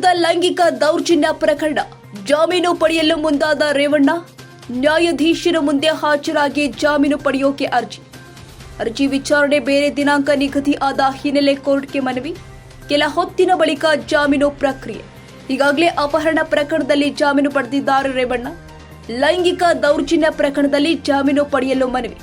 ವಿರುದ್ಧ ಲೈಂಗಿಕ ದೌರ್ಜನ್ಯ ಪ್ರಕರಣ. ಜಾಮೀನು ಪಡೆಯಲು ಮುಂದಾದ ರೇವಣ್ಣ, ನ್ಯಾಯಾಧೀಶರ ಮುಂದೆ ಹಾಜರಾಗಿ ಜಾಮೀನು ಪಡೆಯೋಕೆ ಅರ್ಜಿ. ಅರ್ಜಿ ವಿಚಾರಣೆ ಬೇರೆ ದಿನಾಂಕ ನಿಗದಿ ಆದ ಹಿನ್ನೆಲೆ ಕೋರ್ಟ್ಗೆ ಮನವಿ. ಕೆಲ ಹೊತ್ತಿನ ಬಳಿಕ ಜಾಮೀನು ಪ್ರಕ್ರಿಯೆ. ಈಗಾಗಲೇ ಅಪಹರಣ ಪ್ರಕರಣದಲ್ಲಿ ಜಾಮೀನು ಪಡೆದಿದ್ದಾರೆ ರೇವಣ್ಣ. ಲೈಂಗಿಕ ದೌರ್ಜನ್ಯ ಪ್ರಕರಣದಲ್ಲಿ ಜಾಮೀನು ಪಡೆಯಲು ಮನವಿ.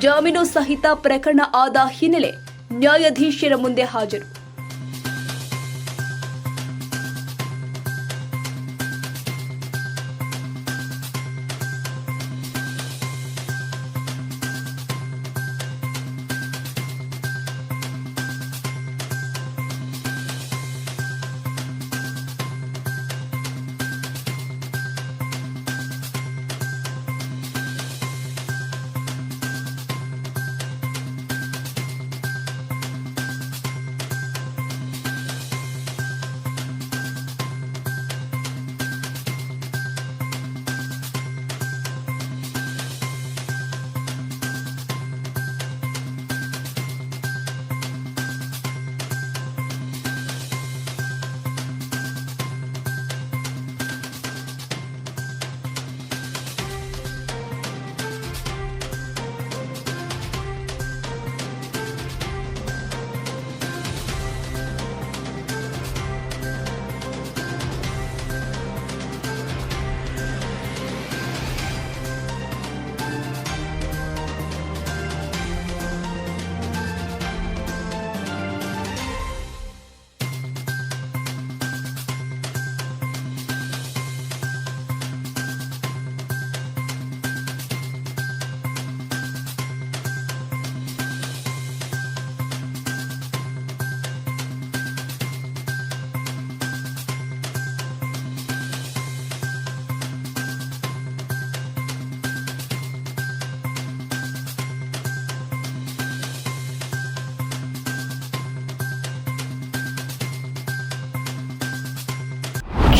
ಜಾಮೀನು ಸಹಿತ ಪ್ರಕರಣ ಆದ ಹಿನ್ನೆಲೆ ನ್ಯಾಯಾಧೀಶರ ಮುಂದೆ ಹಾಜರು.